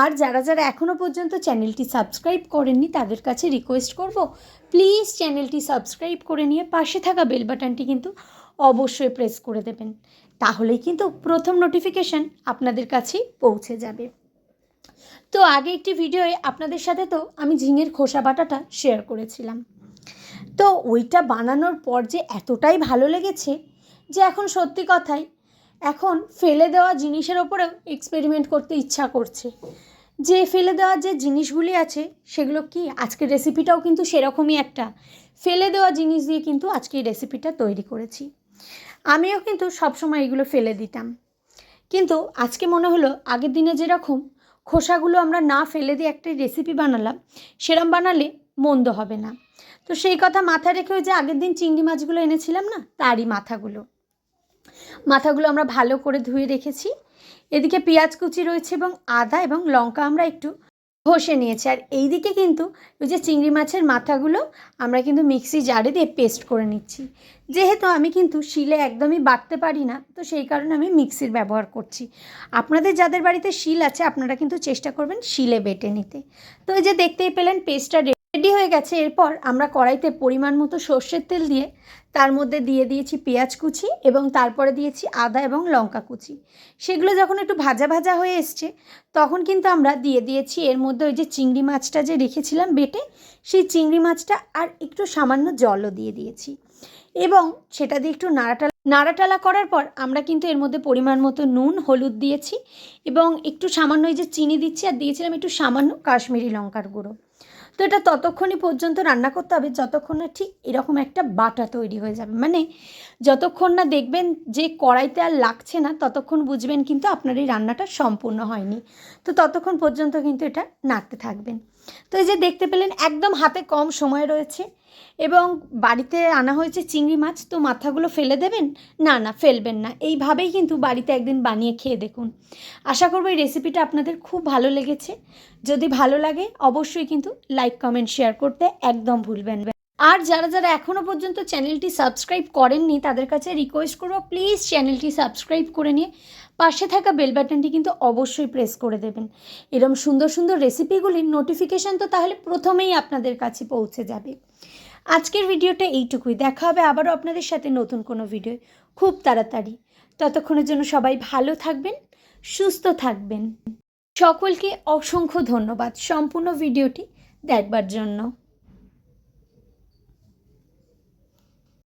আর যারা যারা এখনও পর্যন্ত চ্যানেলটি সাবস্ক্রাইব করেননি, তাদের কাছে রিকোয়েস্ট করব প্লিজ চ্যানেলটি সাবস্ক্রাইব করে নিয়ে পাশে থাকা বেল বাটনটি কিন্তু অবশ্যই প্রেস করে দেবেন। তাহলেই কিন্তু প্রথম নোটিফিকেশান আপনাদের কাছেই পৌঁছে যাবে। তো আগে একটি ভিডিওয়ে আপনাদের সাথে তো আমি ঝিঙের খোসা বাটাটা শেয়ার করেছিলাম। তো ওইটা বানানোর পর যে এতটাই ভালো লেগেছে যে এখন সত্যি কথাই এখন ফেলে দেওয়া জিনিসের ওপরেও এক্সপেরিমেন্ট করতে ইচ্ছা করছে। যে ফেলে দেওয়া যে জিনিসগুলি আছে, সেগুলো কি আজকের রেসিপিটাও কিন্তু সেরকমই একটা। ফেলে দেওয়া জিনিস দিয়ে কিন্তু আজকে এই রেসিপিটা তৈরি করেছি। আমিও কিন্তু সবসময় এগুলো ফেলে দিতাম। কিন্তু আজকে মনে হলো আগের দিনে যেরকম খোসাগুলো আমরা না ফেলে দিয়ে একটা রেসিপি বানালাম, সেরম বানালে মন্দ হবে না। তো সেই কথা মাথায় রেখে ওই যে আগের দিন চিংড়ি মাছগুলো এনেছিলাম না, তারই মাথাগুলো। মাথাগুলো আমরা ভালো করে ধুয়ে রেখেছি। এদিকে পেঁয়াজ কুচি রয়েছে এবং আদা এবং লঙ্কা আমরা একটু ঘষে নিয়েছি। আর এই দিকে কিন্তু ওই যে চিংড়ি মাছের মাথাগুলো আমরা কিন্তু মিক্সি জারে দিয়ে পেস্ট করে নিচ্ছি। যেহেতু আমি কিন্তু শিলে একদমই বাটতে পারি না, তো সেই কারণে আমি মিক্সির ব্যবহার করছি। আপনাদের যাদের বাড়িতে শিল আছে, আপনারা কিন্তু চেষ্টা করবেন শিলে বেটে নিতে। তো এই যে দেখতেই পেলেন, পেস্টটা রেডি হয়ে গেছে। এরপর আমরা কড়াইতে পরিমাণ মতো সর্ষের তেল দিয়ে তার মধ্যে দিয়ে দিয়েছি পেঁয়াজ কুচি এবং তারপরে দিয়েছি আদা এবং লঙ্কা কুচি। সেগুলো যখন একটু ভাজা ভাজা হয়ে এসছে, তখন কিন্তু আমরা দিয়ে দিয়েছি এর মধ্যে ওই যে চিংড়ি মাছটা যে রেখেছিলাম বেটে, সেই চিংড়ি মাছটা আর একটু সামান্য জলও দিয়ে দিয়েছি। এবং সেটা দিয়ে একটু নাড়াটালা নাড়াটালা করার পর আমরা কিন্তু এর মধ্যে পরিমাণ মতো নুন, হলুদ দিয়েছি এবং একটু সামান্য ওই যে চিনি দিচ্ছি আর দিয়েছিলাম একটু সামান্য কাশ্মীরি লঙ্কার গুঁড়ো। তো এটা ততক্ষণই পর্যন্ত রান্না করতে হবে, যতক্ষণ না ঠিক এরকম একটা বাটা তৈরি হয়ে যাবে। মানে যতক্ষণ না দেখবেন যে কড়াইতে আর লাগছে না, ততক্ষণ বুঝবেন কিন্তু আপনার এই রান্নাটা সম্পূর্ণ হয়নি। তো ততক্ষণ পর্যন্ত কিন্তু এটা নাড়তে থাকবেন। তো এই যে দেখতে পেলেন, একদম হাতে কম সময় রয়েছে এবং বাড়িতে আনা হয়েছে চিংড়ি মাছ, তো মাথাগুলো ফেলে দেবেন? না না, ফেলবেন না। এইভাবেই কিন্তু বাড়িতে একদিন বানিয়ে খেয়ে দেখুন। আশা করব এই রেসিপিটা আপনাদের খুব ভালো লেগেছে। যদি ভালো লাগে, অবশ্যই কিন্তু লাইক কমেন্ট শেয়ার করতে একদম ভুলবেন। আর যারা যারা এখনও পর্যন্ত চ্যানেলটি সাবস্ক্রাইব করেননি, তাদের কাছে রিকোয়েস্ট করব প্লিজ চ্যানেলটি সাবস্ক্রাইব করে নিয়ে পাশে থাকা বেল বাটনটি কিন্তু অবশ্যই প্রেস করে দেবেন। এরম সুন্দর সুন্দর রেসিপিগুলির নোটিফিকেশান তো তাহলে প্রথমেই আপনাদের কাছে পৌঁছে যাবে। আজকের ভিডিওটা এইটুকুই। দেখা হবে আবারও আপনাদের সাথে নতুন কোনো ভিডিও খুব তাড়াতাড়ি। ততক্ষণের জন্য সবাই ভালো থাকবেন, সুস্থ থাকবেন। সকলকে অসংখ্য ধন্যবাদ সম্পূর্ণ ভিডিওটি দেখবার জন্য।